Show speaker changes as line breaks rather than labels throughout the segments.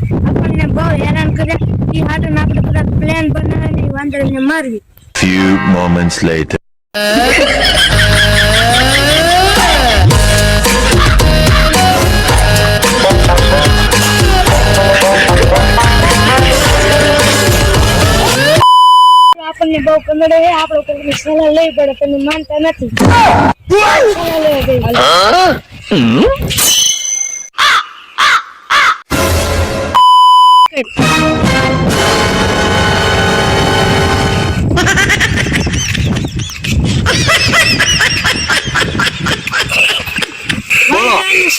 છે આપણને બહુ હેરાન કરે એ હાટું આપણે બધા પ્લાન બનાવીને વાંદરાને મારવી
Few moments later.
આપણને બહુ કમડે છે આપણે કોઈની સલાહ લેવી પડે તમે માનતા નથી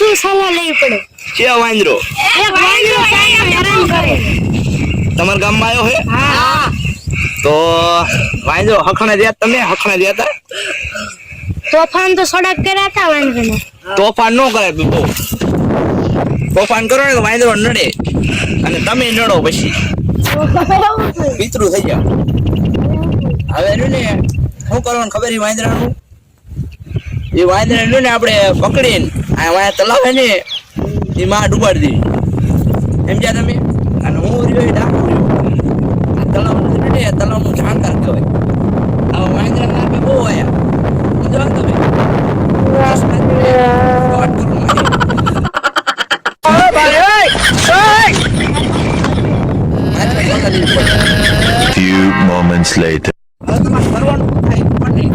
શું સલાહ લેવી પડે?
કે વાંદરો?
એક વાંદરો સાહેબ હેરાન કરે.
તમારા ગામમાં આવ્યો હે?
હા.
તો વાંદરો હખણે રહ્યા તમે? હખણે રહ્યા હતા
તોફાન તો સડક કર્યા હતા વાંદરાને.
તોફાન ન કરે બહુ. તોફાન કરો ને તો વાંદરો નડે. અને તમે નડો પછી. પિતરું થઈ જાવ હવે ને શું કરવાનું ખબર એ વાંદરાનું? એ વાંદરા રહ્યું ને આપણે પકડીને આ વાંદરા તલાવે ને એ માં ડૂબાડી દેવી સમજ્યા તમે અને હું રહ્યો એ ડાકુ રહ્યો આ તલાવનું છે ને એ તલાવનું જાણકાર કહેવાય આવા વાંદરા નામે બહુ આયા સમજો ને તમે વાત કરું મારી
Few moments later.
હવે તમારે કરવાનું થાય પણ નહીં.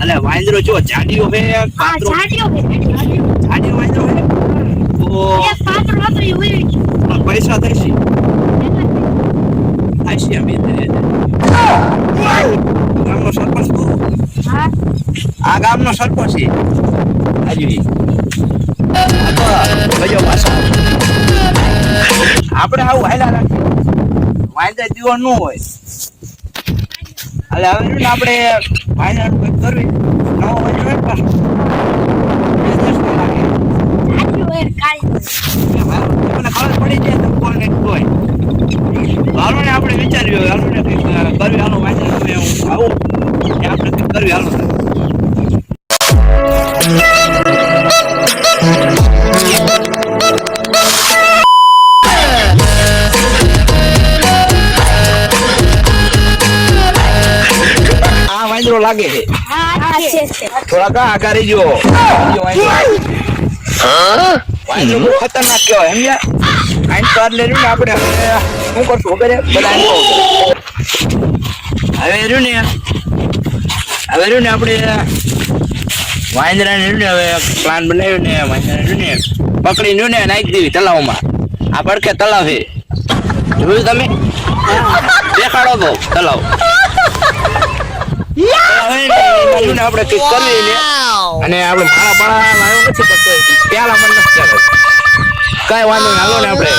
અલે વાંદરો જો જાડીઓ હે કાતરો જાડીઓ વાંદરો હે. તો પૈસા થશે થશે અમે ગામનો સરપંચ તું આ ગામનો સરપંચ છે. હાજી. આપણે આવું હાલા રાખીએ. વાંદા દીવો ન હોય. એટલે હવે આપણે કંઈક કરવી? આપણે વિચાર્યું કરવી હાલો વાંદરા તમે આવું આપણે કરવી હાલો વાંદરો લાગે છે. થોડા કા આકારી જો બહુ ખતરનાક કહેવાય, સમજ્યા? આઈન તો એટલે ને આપણે શું કરશું, ખબર બધા હવે રહ્યું ને, હવે રહ્યું ને આપણે વાંદરા ને ને, હવે પ્લાન બનાવ્યો ને વાંદરા ને પકડી ને, નાખી દેવી તલાવમાં આ પડકે તલાવ છે. જોયું તમે? દેખાડો તો તલાવ હવે આપણે કંઈક કરવી ને. અને આપણે મારા બાળા લાવ્યો નથી કરતો પેલા મને નથી ચાલે કઈ વાંધો નહીં હાલો ને આપણે.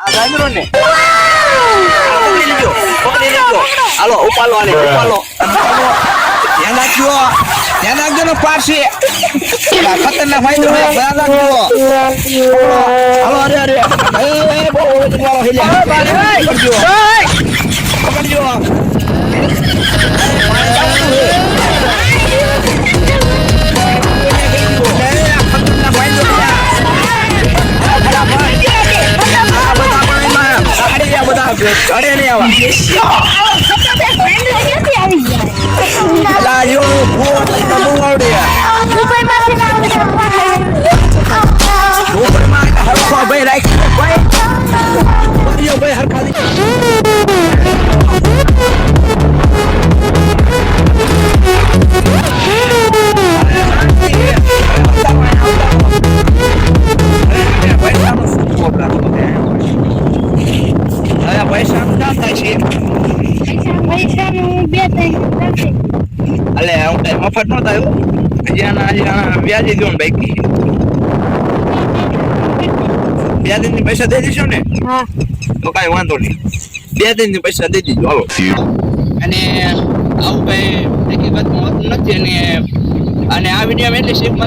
આ ને હાલો ઉપાલો આને ઉપાલો. ધ્યાન રાખજો ધ્યાન રાખજો ને આ ખતરનાક વાંદરો છે ધ્યાન રાખજો. હાલો અરે અરે. એ, બહુ છે લ્યા. પકડજો. પકડજો. આવા લાજો પૈસાનું
બે ત્રણ
અલે હું કઈ મફત નો થયો હજી આના વ્યાજી દો ને બાઈક બે દિનની પૈસા દઈ દેશો ને?
હા.
તો કઈ વાંધો નહીં. બે દિનની પૈસા દઈ દીધો હાલો. અને આવું કઈ હકીકત હોતું નથી અને અને આ વીડિયો એટલે શીખ